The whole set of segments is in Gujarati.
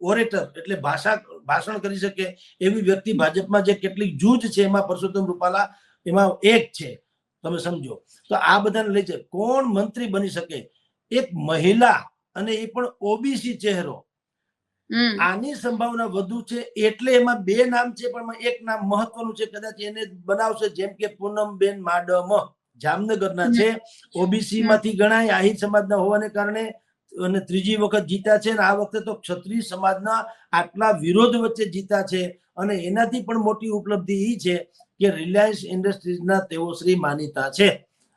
ઓરેટર એટલે ભાષા ભાષણ કરી શકે એવી વ્યક્તિ ભાજપમાં જે કેટલીક જૂજ છે એમાં પરસોત્તમ રૂપાલા એમાં એક છે. તમે સમજો. તો આ બધાને લઈ છે કોણ મંત્રી બની શકે? એક મહિલા અને એ પણ ઓબીસી ચહેરો. આની સંભાવના વધુ છે એટલે એમાં બે નામ છે પણ એક નામ મહત્વનું છે. કદાચ એને બનાવશે જેમ કે પૂનમબેન માડમ. જામનગરના છે. ઓબીસી માંથી ગણાય. આહિર સમાજના હોવાને કારણે અને ત્રીજી વખત જીત્યા છે અને આ વખતે તો ક્ષત્રિય સમાજના આટલા વિરોધ વચ્ચે જીતા છે. અને એનાથી પણ મોટી ઉપલબ્ધિ એ છે કે રિલાયન્સ ઇન્ડસ્ટ્રીઝના તેઓ શ્રી માનીતા છે.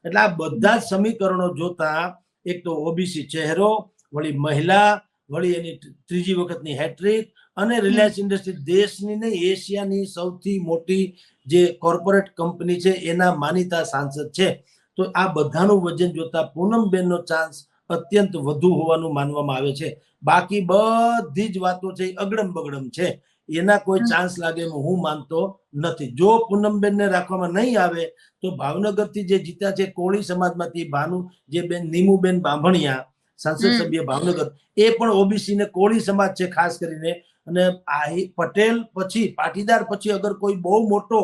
એટલે આ બધા જ સમીકરણો જોતા એક તો ઓબીસી ચહેરો વળી મહિલા વળી એની ત્રીજી વખતની હેટ્રિક અને રિલાયન્સ ઇન્ડસ્ટ્રી દેશની નહીં એશિયાની સૌથી મોટી જે કોર્પોરેટ કંપની છે એના માનીતા સાંસદ છે. તો આ બધાનું વજન જોતા પૂનમબેનનો ચાન્સ અત્યંત વધુ હોવાનું માનવામાં આવે છે. બાકી બધી જ વાતો છે એ અગડમ બગડમ છે. એના કોઈ ચાન્સ લાગે હું માનતો નથી. જો પૂનમબેનને રાખવામાં નહીં આવે તો ભાવનગરથી જે જીત્યા છે કોળી સમાજમાંથી ભાનુ જે બેન નીમુબેન બાંભણિયા સંસદ સભ્ય ભાવનગર એ પણ ઓબીસી ને કોળી સમાજ છે ખાસ કરીને. અને આહી પટેલ પછી પાટીદાર પછી અગર કોઈ બહુ મોટો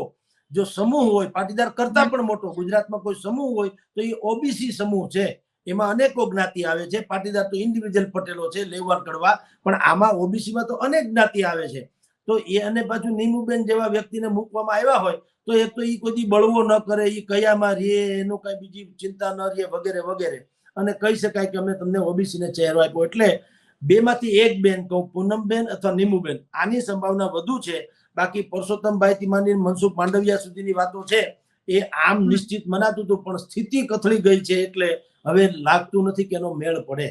જો સમૂહ હોય પાટીદાર કરતા પણ મોટો ગુજરાતમાં કોઈ સમૂહ હોય તો એ ઓબીસી સમૂહ છે. એમાં અનેકો જ્ઞાતિ આવે છે. પાટીદાર તો ઇન્ડિવિજ્યુઅલ પટેલો છે લેવાણ કડવા. પણ આમાં ઓબીસીમાં તો અનેક જ્ઞાતિ આવે છે. તો એ અને પાછું નીમુબેન જેવા વ્યક્તિને મૂકવામાં આવ્યા હોય તો એક તો એ કોઈ બળવો ન કરે એ કયામાં રહે એનું કઈ બીજી ચિંતા ન રહે વગેરે વગેરે. અને કહી શકાય કે અમે તમને ઓબીસીને ચહેરો આપ્યો. એટલે બેમાંથી એક બેન કહું પૂનમબેન અથવા નીમુબેન આની સંભાવના વધુ છે. બાકી પરસોત્તમભાઈ થી માંડીને મનસુખ માંડવિયા સુધીની વાતો છે. એ આમ નિશ્ચિત મનાતું હતું પણ સ્થિતિ કથળી ગઈ છે. એટલે હવે લાગતું નથી કે એનો મેળ પડે.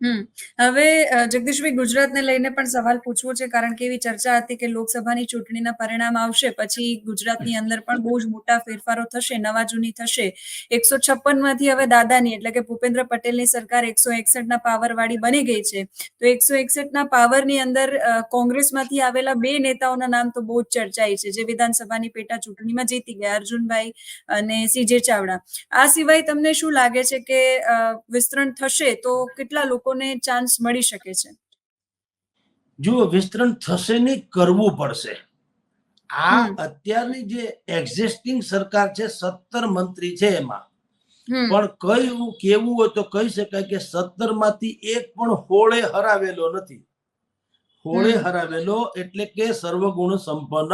હમ. હવે જગદીશભાઈ, ગુજરાતને લઈને પણ સવાલ પૂછવો છે, કારણ કે એવી ચર્ચા હતી કે લોકસભાની ચૂંટણીના પરિણામ આવશે, પછી ગુજરાતની અંદર પણ બહુ જ મોટા ફેરફારો થશે, નવા જૂની થશે. એકસો છપ્પનમાંથી હવે દાદાની, એટલે કે ભૂપેન્દ્ર પટેલની સરકાર એકસો એકસઠ ના પાવર વાળી બની ગઈ છે. તો એકસો એકસઠ ના પાવરની અંદર કોંગ્રેસમાંથી આવેલા બે નેતાઓના નામ તો બહુ જ ચર્ચાઈ છે, જે વિધાનસભાની પેટા ચૂંટણીમાં જીતી ગયા, અર્જુનભાઈ અને સીજે ચાવડા. આ સિવાય તમને શું લાગે છે કે વિસ્તરણ થશે તો કેટલા લોકોને ચાન્સ મળી શકે છે. જુઓ વિસ્તરણ થશે નહીં કરવું પડશે. આ અત્યારની જે એક્ઝિસ્ટિંગ સરકાર છે સત્તર મંત્રી છે એમાં. પણ કયું કેવું હોય તો કહી શકાય કે સત્તરમાંથી એક પણ હોળે હરાવેલો નથી. હોળે હરાવેલો એટલે કે સર્વગુણ સંપન્ન.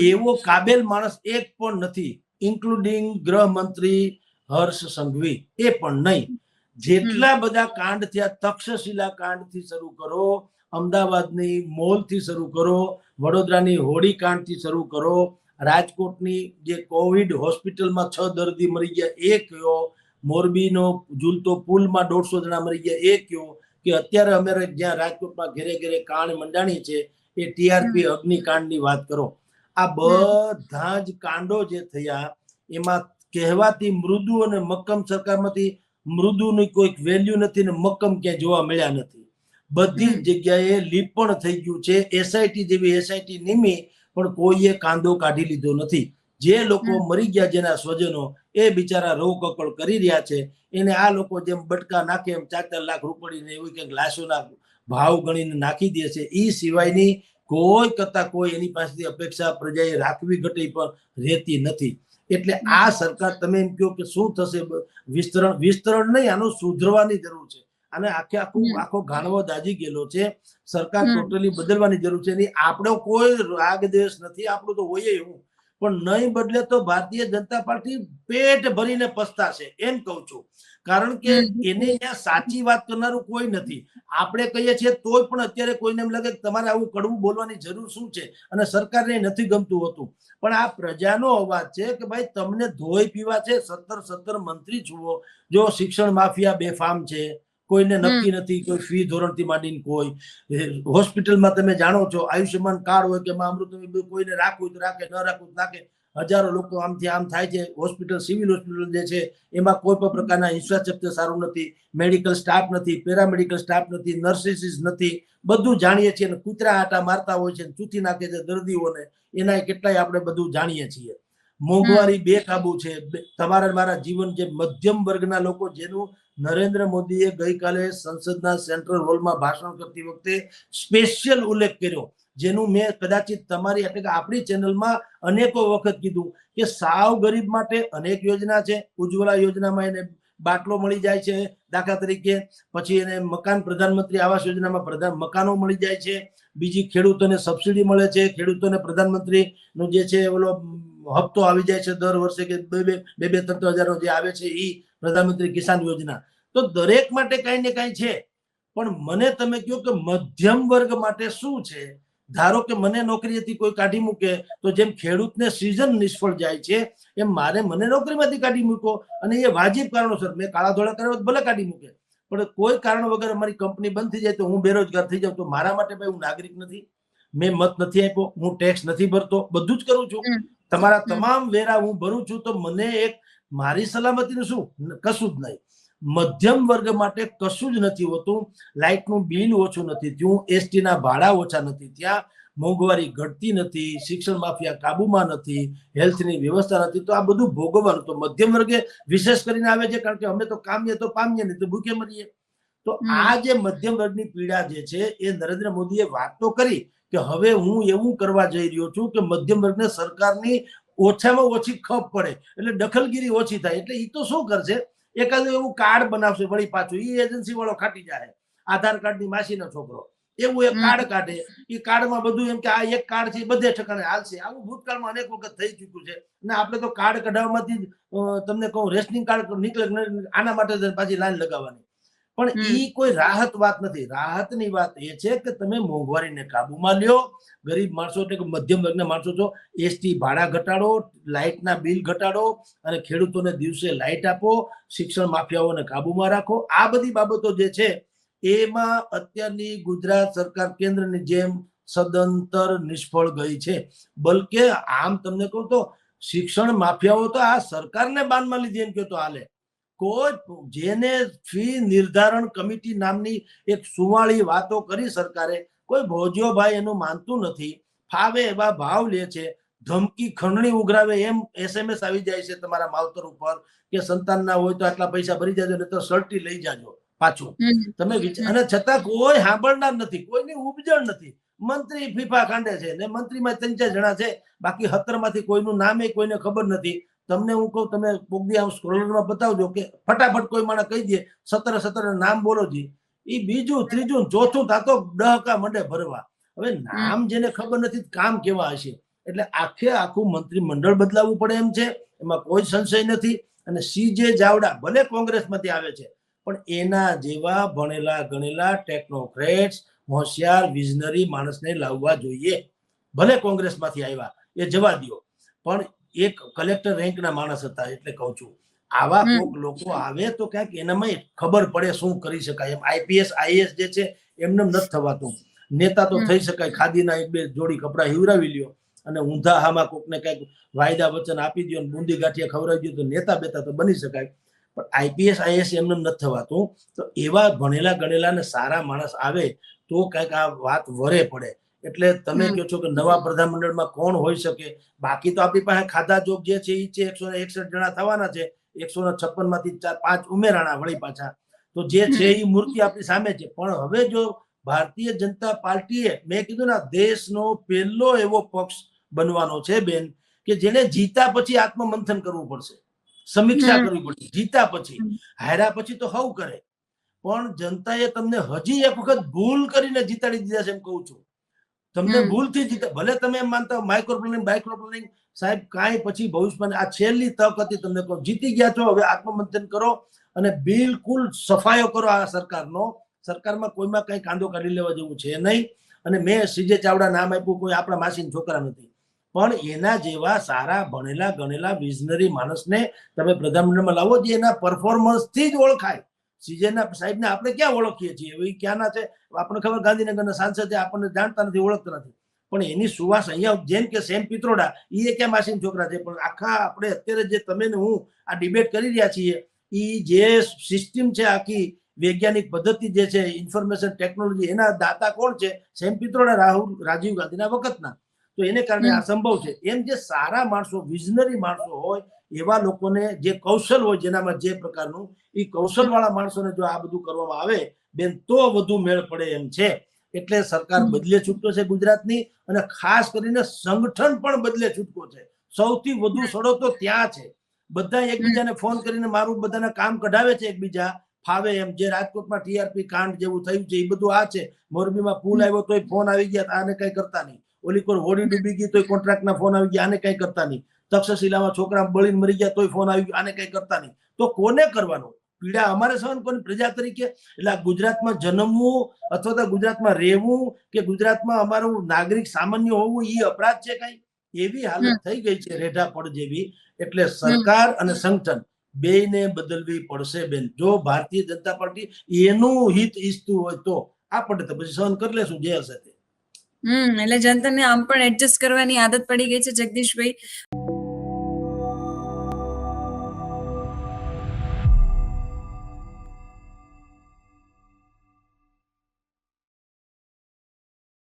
એવો કાબેલ માણસ એક પણ નથી ઇન્ક્લુડિંગ ગૃહમંત્રી હર્ષ સંઘવી. એ પણ નહીં. જેટલા બધા કાંડ થયા તક્ષશિલા કાંડથી શરૂ કરો અમદાવાદની મોલથી શરૂ કરો વડોદરાની હોળી કાંડથી શરૂ કરો રાજકોટની જે કોવિડ હોસ્પિટલમાં છ દર્દી મરી ગયા એ કયો મોરબીનો ઝૂલતો પુલમાં દોઢસો જણા મરી ગયા એ કયો કે અત્યારે અમે જ્યાં રાજકોટમાં ઘેરે ઘેરે કાંડ મંડાણી છે એ ટીઆરપી અગ્નિકાંડની વાત કરો. આ બધા જ કાંડો જે થયા એમાં કહેવાતી મૃદુ અને મક્કમ સરકારમાંથી મૃદુની કોઈ વેલ્યુ નથી ને મક્કમ ક્યાંય જોવા મળ્યા નથી. બધી જ જગ્યાએ લીપણ થઈ ગયું છે. એસઆઈટી જેવી એસઆઈટી નિમી પણ કોઈએ કાંદો કાઢી લીધો નથી. જે લોકો મરી ગયા જેના સ્વજનો એ બિચારા રોગ કકળ કરી રહ્યા છે. એને આ લોકો જેમ બટકા નાખે એમ ચાર ચાર લાખ રૂપિયાને એવી કંઈક લાશોના ભાવ ગણીને નાખી દે છે. એ સિવાયની કોઈ કરતા કોઈ એની પાસેથી અપેક્ષા પ્રજાએ રાખવી ઘટી પણ રહેતી નથી. એટલે આ સરકાર તમે એમ કહો કે શું થશે? વિસ્તરણ વિસ્તરણ નહીં આનું સુધરવાની જરૂર છે. અને આખે આખું આખો ગાણવો દાજી ગયેલો છે. સરકાર. ટોટલી બદલવાની જરૂર છે. એની આપણો કોઈ રાગ દેશ નથી. આપણું તો હોય એવું. પણ નહીં બદલે તો ભારતીય જનતા પાર્ટી પેટ ભરીને પસ્તાશે એમ કહું છું. કારણ કે એને અહીંયા સાચી વાત કરનારું કોઈ નથી. આપણે કહીએ છીએ તોય પણ અત્યારે કોઈને એમ લાગે કે તમારે આવું કડવું બોલવાની જરૂર શું છે? અને સરકારને નથી ગમતું હોતું. પણ આ પ્રજાનો અવાજ છે કે ભાઈ તમને ધોઈ પીવા છે સત્તર સત્તર મંત્રી છુઓ જો શિક્ષણ માફિયા બેફામ છે કોઈને નક્કી નથી કોઈ ફી ધોરણથી માંડીને કોઈ. હોસ્પિટલમાં તમે જાણો છો આયુષ્યમાન કાર્ડ હોય કે અમૃત કોઈને રાખવું તો રાખે ન રાખવું તો રાખે. હજારો લોકો આમથી આમ થાય છે હોસ્પિટલ સિવિલ હોસ્પિટલ જે છે એમાં કોઈ પણ પ્રકારના ઇન્ફ્રાસ્ટ્રક્ચર સારું નથી મેડિકલ સ્ટાફ નથી પેરામેડિકલ સ્ટાફ નથી નર્સિસિસ નથી બધું જાણીએ છીએ અને કૂતરા આટા મારતા હોય છે ચૂથી નાખે છે દર્દીઓને. એના કેટલાય આપણે બધું જાણીએ છીએ. મોંઘવારી બેકાબુ છે. તમારા મારા જીવન જે મધ્યમ વર્ગના લોકો જેનું નરેન્દ્ર મોદીએ ગઈકાલે સંસદના સેન્ટ્રલ હોલમાં ભાષણ કરતી વખતે સ્પેશિયલ ઉલ્લેખ કર્યો, જેનું મેં કદાચિત તમારી એટલે કે આપણી ચેનલમાં અનેકો વખત કીધું કે સાવ ગરીબ માટે અનેક યોજના છે. ઉજ્જવલા યોજનામાં એને બાટલો મળી જાય છે દાખલા તરીકે, પછી એને મકાન પ્રધાનમંત્રી આવાસ યોજનામાં પ્રધાન મકાનો મળી જાય છે. બીજી ખેડૂતોને સબસિડી મળે છે. ખેડૂતોને પ્રધાનમંત્રીનું જે છે ઓલો હપ્તો આવી જાય છે દર વર્ષે કે બે બે ત્રણ ત્રણ હજારનો જે આવે છે એ પ્રધાનમંત્રી કિસાન યોજના. તો દરેક માટે કાંઈ ને કાંઈ છે. પણ મને તમે કહો કે મધ્યમ વર્ગ માટે શું છે? ધારો કે મને નોકરીથી કોઈ કાઢી મૂકે, તો જેમ ખેડૂતને સિઝન નિષ્ફળ જાય છે, એમ મારે મને નોકરીમાંથી કાઢી મૂકો અને એ વાજિબ કારણોસર મેં કાળા ધોળા કર્યો ભલે કાઢી મૂકે. પણ કોઈ કારણ વગર અમારી કંપની બંધ થઈ જાય તો હું બેરોજગાર થઈ જાઉં તો મારા માટે ભાઈ હું નાગરિક નથી. મેં મત નથી આપ્યો, હું ટેક્સ નથી ભરતો, બધું જ કરું છું. તમારા તમામ વેરા હું ભરું છું તો મને એક મારી સલામતીનું શું? કશું જ નહીં. મધ્યમ વર્ગ માટે કશું જ નથી હોતું. લાઇટનું બિલ ઓછું નથી થયું. એસટીના ભાડા ઓછા નથી ત્યાં મોંઘવારી ઘટતી નથી. શિક્ષણ માફિયા કાબુમાં નથી. હેલ્થની વ્યવસ્થા નથી. તો આ બધું ભોગવવાનું. તો મધ્યમ વર્ગે વિશેષ કરીને આવે છે. કારણ કે અમે તો કામીએ તો પામીએ નહીં તો ભૂખે મરીએ. તો આ જે મધ્યમ વર્ગની પીડા જે છે એ નરેન્દ્ર મોદીએ વાત તો કરી કે હવે હું એવું કરવા જઈ રહ્યો છું કે મધ્યમ વર્ગને સરકારની ઓછામાં ઓછી ખપ પડે એટલે દખલગીરી ઓછી થાય. એટલે એ તો શું કરશે? એકાદ એવું કાર્ડ બનાવશે વળી પાછું. એ એજન્સી વાળો ખાટી જાય આધાર કાર્ડની માસીનો છોકરો. એવું એક કાર્ડ કાઢે. એ કાર્ડમાં બધું એમ કે આ એક કાર્ડ છે બધે ઠેકાણે હાલશે. આવું ભૂતકાળમાં અનેક વખત થઈ ચુક્યું છે. અને આપણે તો કાર્ડ કઢાવવામાંથી જ, તમને કહું રેશનિંગ કાર્ડ નીકળે આના માટે પાછી લાઈન લગાવવાની. પણ એ કોઈ રાહત વાત નથી. રાહતની વાત એ છે કે તમે મોંઘવારીને કાબુમાં લ્યો. ગરીબ માણસો એટલે કે મધ્યમ વર્ગના માણસો છો એસટી ભાડા ઘટાડો લાઇટના બિલ ઘટાડો અને ખેડૂતોને દિવસે લાઇટ આપો શિક્ષણ માફિયાઓને કાબુમાં રાખો. આ બધી બાબતો જે છે એમાં અત્યારની ગુજરાત સરકાર કેન્દ્રની જેમ સદંતર નિષ્ફળ ગઈ છે. બલકે આમ તમને કહું તો શિક્ષણ માફિયાઓ તો આ સરકારને બાનમાં લીધી એમ કહો તો હાલે. જેને ફી નિર્ધારણ કમિટી નામની એક સુવાળી વાતો કરી સરકારે કોઈ ભોજ્યોભાઈ એનું માનતું નથી ફાવે એવા ભાવ લે છે ધમકી ખંડણી ઉઘરાવે એમ એસએમએસ આવી જાય છે તમારા માવતર ઉપર કે સંતાન ના હોય તો આટલા પૈસા ભરી જાજો ને તો સર્ટી લઈ જાજો પાછું. તમે વિચાર અને છતાં કોઈ સાંભળનાર નથી કોઈની ઉપજણ નથી. મંત્રી ફીફા કાંડે છે ને મંત્રીમાં ત્રણ ચાર જણા છે બાકી હતરમાંથી કોઈનું નામે કોઈને ખબર નથી. તમને હું કહું તમે કોકદી આમ સ્ક્રોલરમાં બતાવજો કે ફટાફટ કોઈ માણસ કહી દે સતર સતર નામ બોલો જી. એ બીજું ત્રીજું ચોથું તાતો ડહકા મંડે ભરવા. હવે નામ જેને ખબર નથી કામ કેવા હશે? એટલે આખે આખું મંત્રી મંડળ બદલાવવું પડે એમ છે. એમાં કોઈ સંશય નથી. અને સીજે જાવડા ભલે કોંગ્રેસમાંથી આવે છે પણ એના જેવા ભણેલા ગણેલા ટેકનોક્રેટ્સ હોશિયાર વિઝનરી માણસને લાવવા જોઈએ. ભલે કોંગ્રેસમાંથી આવ્યા એ જવા દો પણ એક કલેક્ટર રેન્કના માણસ હતા એટલે કહું છું. આવા કોઈક લોકો આવે તો ક્યાંક એનામાં ખબર પડે શું કરી શકાય. એમ આઈપીએસ આઈએસ જે છે એમને નથી થવાતું. નેતા તો થઈ શકાય. ખાદીના એક બે જોડી કપડા હિવરાવી લ્યો અને ઊંધા હામાં કોકને કંઈક વાયદા વચન આપી દો બુંદી ગાંઠિયા ખવડાવી દો તો નેતા બેતા તો બની શકાય. પણ આઈપીએસ આઈએસ એમને નથી થવાતું. તો એવા ભણેલા ગણેલા ને સારા માણસ આવે તો કંઈક આ વાત વરે પડે. એટલે તમે કહો છો કે નવા પ્રધાનમંડળમાં કોણ હોઈ શકે? બાકી તો આપણી પાસે ખાધા જોગ જે છે એ છે એકસો એકસઠ જણા થવાના છે એકસો ને છપ્પનમાંથી ચાર પાંચ ઉમેરાણા વળી પાછા. તો જે છે એ મૂર્તિ આપણી સામે છે. પણ હવે જો ભારતીય જનતા પાર્ટીએ મેં કીધું ને દેશનો પહેલો એવો પક્ષ બનવાનો છે બેન કે જેને જીતા પછી આત્મમંથન કરવું પડશે. સમીક્ષા કરવી પડશે. જીતા પછી. હાર્યા પછી તો હવ કરે. પણ જનતાએ તમને હજી એક વખત ભૂલ કરીને જીતાડી દીધા છે એમ કહું છું. તમને ભૂલથી જીતા ભલે તમે એમ માનતા માઇક્રો પ્લાનિંગ માઇક્રો પ્લાનિંગ સાહેબ કાંઈ પછી ભવિષ્યમાં આ છેલ્લી તક હતી તમને કહો જીતી ગયા છો હવે આત્મમંથન કરો અને બિલકુલ સફાયો કરો આ સરકારનો. સરકારમાં કોઈમાં કંઈ કાંદો કાઢી લેવા જેવું છે નહીં. અને મેં સીજે ચાવડા નામ આપ્યું કોઈ આપણા માસીન છોકરા નથી. પણ એના જેવા સારા ભણેલા ગણેલા વિઝનરી માણસને તમે પ્રધાનમંત્રીમાં લાવો જે એના પરફોર્મન્સથી જ ઓળખાય. સીજેના સાહેબને આપણે ક્યાં ઓળખીએ છીએ? એ ક્યાંના છે? આપણને ખબર ગાંધીનગરના સાંસદ છે આપણને જાણતા નથી ઓળખતા નથી. પણ એની સુવાસ અહીંયા જેમ કે સેમ પિત્રોડા એ એક માસીન છોકરા છે? પણ આખા આપણે અત્યારે જે તમે ને હું આ ડિબેટ કરી રહ્યા છીએ એ જે સિસ્ટમ છે આખી વૈજ્ઞાનિક પદ્ધતિ જે છે ઇન્ફોર્મેશન ટેકનોલોજી એના દાતા કોણ છે? સેમ પિત્રોડા રાહુલ રાજીવ ગાંધીના વખતના. તો એને કારણે આ સંભવ છે. એમ જે સારા માણસો વિઝનરી માણસો હોય એવા લોકોને જે કૌશલ હોય જેનામાં જે પ્રકારનું એ કૌશલવાળા માણસોને જો આ બધું કરવામાં આવે બેન તો વધુ મેળ પડે એમ છે. એટલે સરકાર બદલે છૂટકો છે ગુજરાતની અને ખાસ કરીને સંગઠન પણ બદલે છૂટકો છે. સૌથી વધુ સડો તો ત્યાં છે. બધા એકબીજાને ફોન કરીને મારું બધાના કામ કઢાવે છે એકબીજા ફાવે એમ. જે રાજકોટમાં ટીઆરપી કાંડ જેવું થયું છે એ બધું આ છે. મોરબીમાં પુલ આવ્યો તોય ફોન આવી ગયા આને કઈ કરતા નહીં. ઓલી કોઈ હોડી ડૂબી ગઈ તોય કોન્ટ્રાક્ટના ફોન આવી ગયા આને કઈ કરતા નહીં. તક્ષશિલામાં છોકરા બળીને મરી ગયા તોય ફોન આવી ગયો આને કઈ કરતા નહીં. તો કોને કરવાનું? પીડા અમારે સહન કોની પ્રજા તરીકે? એટલે ગુજરાતમાં જન્મવું અથવા તો ગુજરાતમાં રહેવું કે ગુજરાતમાં અમારું નાગરિક સામાન્ય હોવું એ અપરાધ છે કઈ? એવી હાલત થઈ ગઈ છે રેઢા પડ જેવી. એટલે સરકાર અને સંગઠન બેને બદલવી પડશે બેન. જો ભારતીય જનતા પાર્ટી એનું હિત ઈચ્છતું હોય તો આપણે તો પછી સહન કરી લેશું જે હશે તે. હમ એટલે જનતાને આમ પણ એડજસ્ટ કરવાની આદત પડી ગઈ છે જગદીશભાઈ.